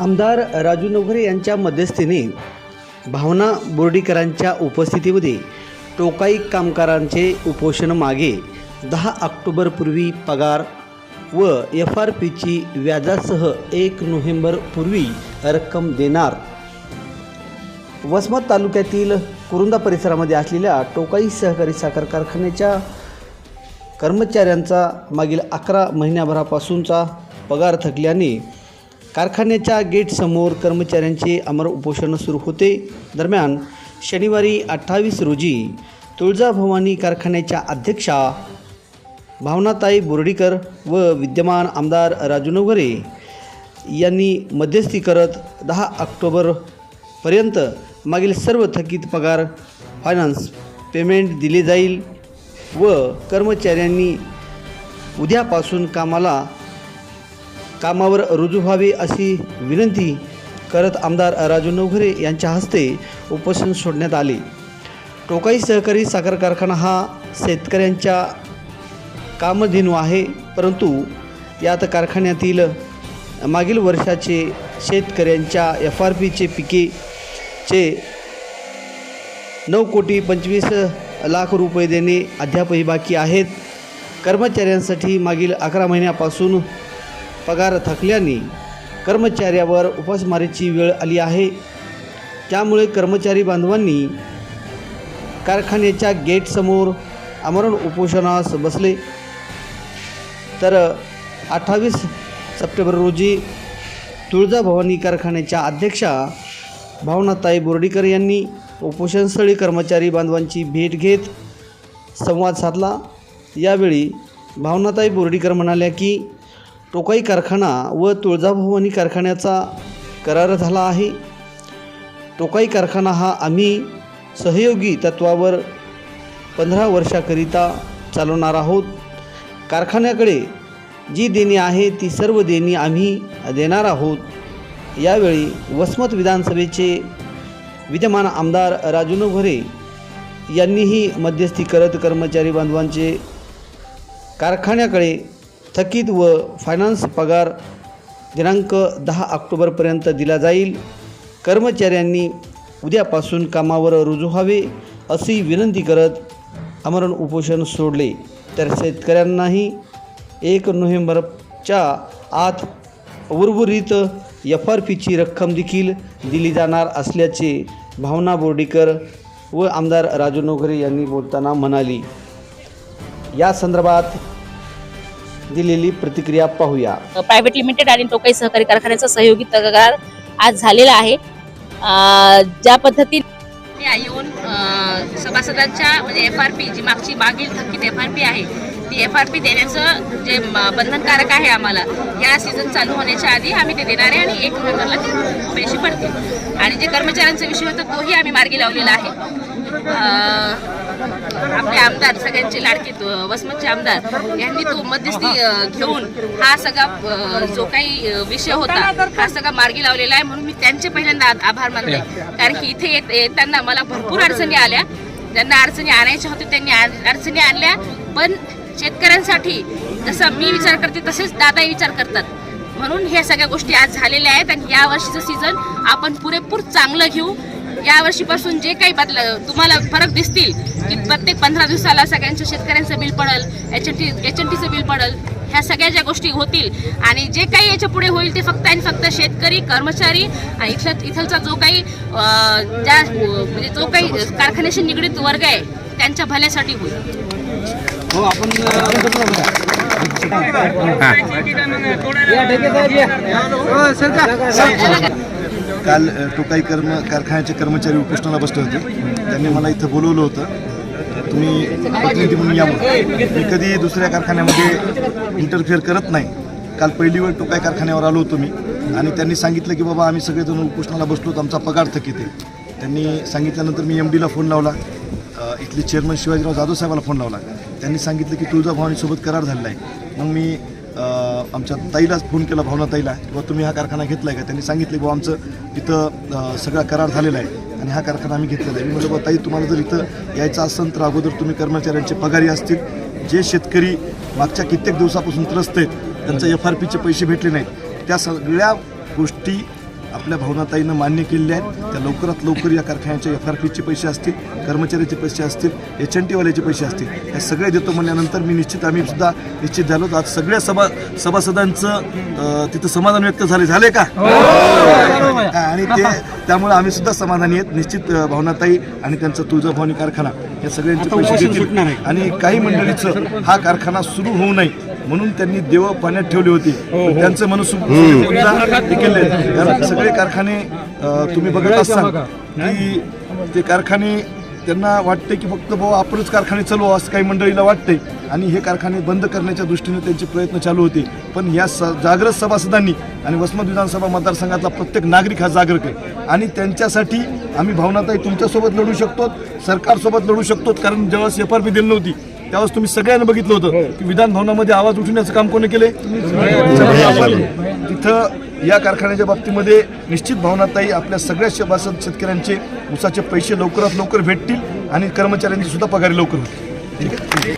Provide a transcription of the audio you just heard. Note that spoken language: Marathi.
आमदार राजू नवघरे यांच्या मध्यस्थीने भावना बोर्डीकरांच्या उपस्थितीमध्ये टोकाई कामगारांचे उपोषण मागे दहा ऑक्टोबरपूर्वी पगार व एफ आर पीची व्याजासह एक नोव्हेंबरपूर्वी रक्कम देणार. वसमत तालुक्यातील कुरुंदा परिसरामध्ये असलेल्या टोकाई सहकारी साखर कारखान्याच्या कर्मचाऱ्यांचा मागील अकरा महिन्याभरापासूनचा पगार थकल्याने कारखान्याच्या गेटसमोर कर्मचाऱ्यांचे अमर उपोषण सुरू होते. दरम्यान शनिवारी अठ्ठावीस रोजी तुळजाभवानी कारखान्याच्या अध्यक्षा भावनाताई बोर्डीकर व विद्यमान आमदार राजू नवघरे यांनी मध्यस्थी करत दहा ऑक्टोबरपर्यंत मागील सर्व थकीत पगार फायनान्स पेमेंट दिले जाईल व कर्मचाऱ्यांनी उद्यापासून कामाला कामावर रुजू व्हावे अशी विनंती करत आमदार राजू नवघरे यांच्या हस्ते उपोषण सोडण्यात आले. टोकाई सहकारी साखर कारखाना हा शेतकऱ्यांच्या कामधेनू आहे परंतु यात कारखान्यातील मागील वर्षाचे शेतकऱ्यांच्या एफ आर पीचे पिकेचे नऊ कोटी पंचवीस लाख रुपये देणे अद्यापही बाकी आहेत. कर्मचाऱ्यांसाठी मागील अकरा महिन्यापासून पगार थकल्याने कर्मचाऱ्यावर उपासमारीची वेळ आली आहे. त्यामुळे कर्मचारी बांधवांनी कारखान्याच्या गेटसमोर आमरण उपोषणास बसले. तर अठ्ठावीस सप्टेंबर रोजी तुळजाभवानी कारखान्याच्या अध्यक्षा भावनाताई बोर्डीकर यांनी उपोषणस्थळी कर्मचारी बांधवांची भेट घेत संवाद साधला. यावेळी भावनाताई बोर्डीकर म्हणाल्या की टोकाई कारखाना व तुळजाभवानी कारखान्याचा करार झाला आहे. टोकाई कारखाना हा आम्ही सहयोगी तत्वावर पंधरा वर्षाकरिता चालवणार आहोत. कारखान्याकडे जी देणी आहे ती सर्व देणी आम्ही देणार आहोत. यावेळी वसमत विधानसभेचे विद्यमान आमदार राजून भरे यांनीही मध्यस्थी करत कर्मचारी बांधवांचे कारखान्याकडे थकीत व फायनान्स पगार दिनांक दहा ऑक्टोबरपर्यंत दिला जाईल. कर्मचाऱ्यांनी उद्यापासून कामावर रुजू व्हावे अशी विनंती करत आमरण उपोषण सोडले. तर शेतकऱ्यांनाही एक नोव्हेंबरच्या आत उर्वरित एफ आर पीची रक्कम देखील दिली जाणार असल्याचे भावना बोर्डीकर व आमदार राजू नोगरे यांनी बोलताना म्हणाली. या संदर्भात दिलेली प्रतिक्रिया पाहूया. प्रायव्हेट लिमिटेड आणि टोकाई सहकारी कारखान्याचा सहयोगी तक्रार आज झालेला आहे. अं, ज्या पद्धतीने येऊन सभासदांच्या म्हणजे एफ आर पी जी मागची मागील थकीत एफ आर पी आहे ती एफ आर पी देण्याचं जे म- बंधनकारक आहे आम्हाला या सीझन चालू होण्याच्या आधी आम्ही ते देणार आहे आणि एक नोव्हेंबरला ते पैसे पडतील. आणि जे कर्मचाऱ्यांचा विषय होता तोही आम्ही मार्गी लावलेला आहे. अं, आपले आमदार सगळ्यांचे लाडकी वसमतचे आमदार यांनी तो मध्यस्थी घेऊन हा सगळा जो काही विषय होता हा सगळा मार्गी लावलेला आहे म्हणून मी त्यांचे पहिल्यांदा आभार मानले कारण की इथे येत- येताना मला भरपूर अडचणी आल्या. ज्यांना अडचणी आणायच्या होत्या त्यांनी अडचणी आणल्या. पण शेतकऱ्यांसाठी जसं मी विचार करते तसेच दादाही विचार करतात. म्हणून ह्या सगळ्या गोष्टी आज झालेल्या आहेत आणि या वर्षीचं सीझन आपण पुरेपूर चांगलं घेऊ. या वर्षीपासून जे काही बदल तुम्हाला फरक दिसतील की प्रत्येक पंधरा दिवसाला सगळ्यांचं शेतकऱ्यांचं बिल पडल H N T H N टीचं बिल पडल ह्या सगळ्या ज्या गोष्टी होतील आणि जे काही याच्यापुढे होईल ते फक्त आणि फक्त शेतकरी कर्मचारी आणि इथलं इथलचा जो काही ज्या म्हणजे जो काही कारखान्याशी निगडीत वर्ग आहे त्यांच्या भल्यासाठी होईल. हो आपण काल टोकाई कर्म कारखान्याचे कर्मचारी उपोषणाला बसले होते. त्यांनी मला इथं बोलवलं होतं. तुम्ही प्रतिनिधी म्हणून या मी कधी दुसऱ्या कारखान्यामध्ये इंटरफेअर करत नाही. काल पहिली वेळ टोकाई कारखान्यावर आलो होतो मी. आणि त्यांनी सांगितलं की बाबा आम्ही सगळेजण उपोषणाला बसलो होतो. आमचा पगार थकीत आहे. त्यांनी सांगितल्यानंतर मी एम डीला फोन लावला. इथले चेअरमन शिवाजीराव जाधव साहेबाला फोन लावला. त्यांनी सांगितलं की तुळजाभवानीसोबत करार झालेला आहे. मग मी आमच्या ताईलाच फोन केला भावना ताईला. किंवा तुम्ही हा कारखाना घेतला आहे का? त्यांनी सांगितले बाबा आमचं इथं सगळा करार झालेला आहे आणि हा कारखाना आम्ही घेतलेला आहे. मी म्हटलं बाबा ताई तुम्हाला जर इथं यायचं असेल तर अगोदर तुम्ही कर्मचाऱ्यांचे पगारी असतील. जे शेतकरी मागच्या कित्येक दिवसापासून त्रस्त आहेत त्यांचं एफ आर पीचे पैसे भेटले नाहीत. त्या सगळ्या गोष्टी आपल्या भावनाताईनं मान्य केलेले आहेत. त्या लवकरात लवकर या कारखान्याच्या एफ आर पीचे पैसे असतील कर्मचाऱ्याचे पैसे असतील एच एन टीवाल्याचे पैसे असतील हे सगळे देतो म्हणल्यानंतर मी निश्चित आम्ही सुद्धा निश्चित झालो. आज सगळ्या सभा सभासदांचं तिथं समाधान व्यक्त झाले. झाले का? हा, आणि ते त्यामुळे आम्ही सुद्धा समाधानी आहेत. निश्चित भावनाताई आणि त्यांचा तुळजाभवानी कारखाना या सगळ्यांचे पैसे देतील. आणि काही मंडळीचं हा कारखाना सुरू होऊ नये. म्हणून त्यांनी देव पाण्यात ठेवले होते. त्यांचं मनसुख हे केले कारण सगळे कारखाने तुम्ही बघत असाल की ते कारखाने त्यांना वाटते की फक्त भाऊ आपणच कारखाने चालू असं काही मंडळीला वाटते आणि हे कारखाने बंद करण्याच्या दृष्टीने त्यांचे प्रयत्न चालू होते. पण या स जागृत सभासदांनी आणि वसमत विधानसभा मतदारसंघातला प्रत्येक नागरिक हा जागरूक आहे. आणि त्यांच्यासाठी आम्ही भावनाताई तुमच्यासोबत लढू शकतो सरकारसोबत लढू शकतो कारण ज्यावेळेस एफ आर पी दिली नव्हती त्यावेळेस तुम्ही सगळ्यांना बघितलं होतं की विधान भवनामध्ये आवाज उठवण्याचं काम कोणी केले तिथं या कारखान्याच्या बाबतीमध्ये निश्चित भावनाताई आपल्या सगळ्या सभासद शेतकऱ्यांचे ऊसाचे पैसे लवकरात लवकर भेटतील आणि कर्मचाऱ्यांची सुद्धा पगारी लवकर होतील. ठीक आहे?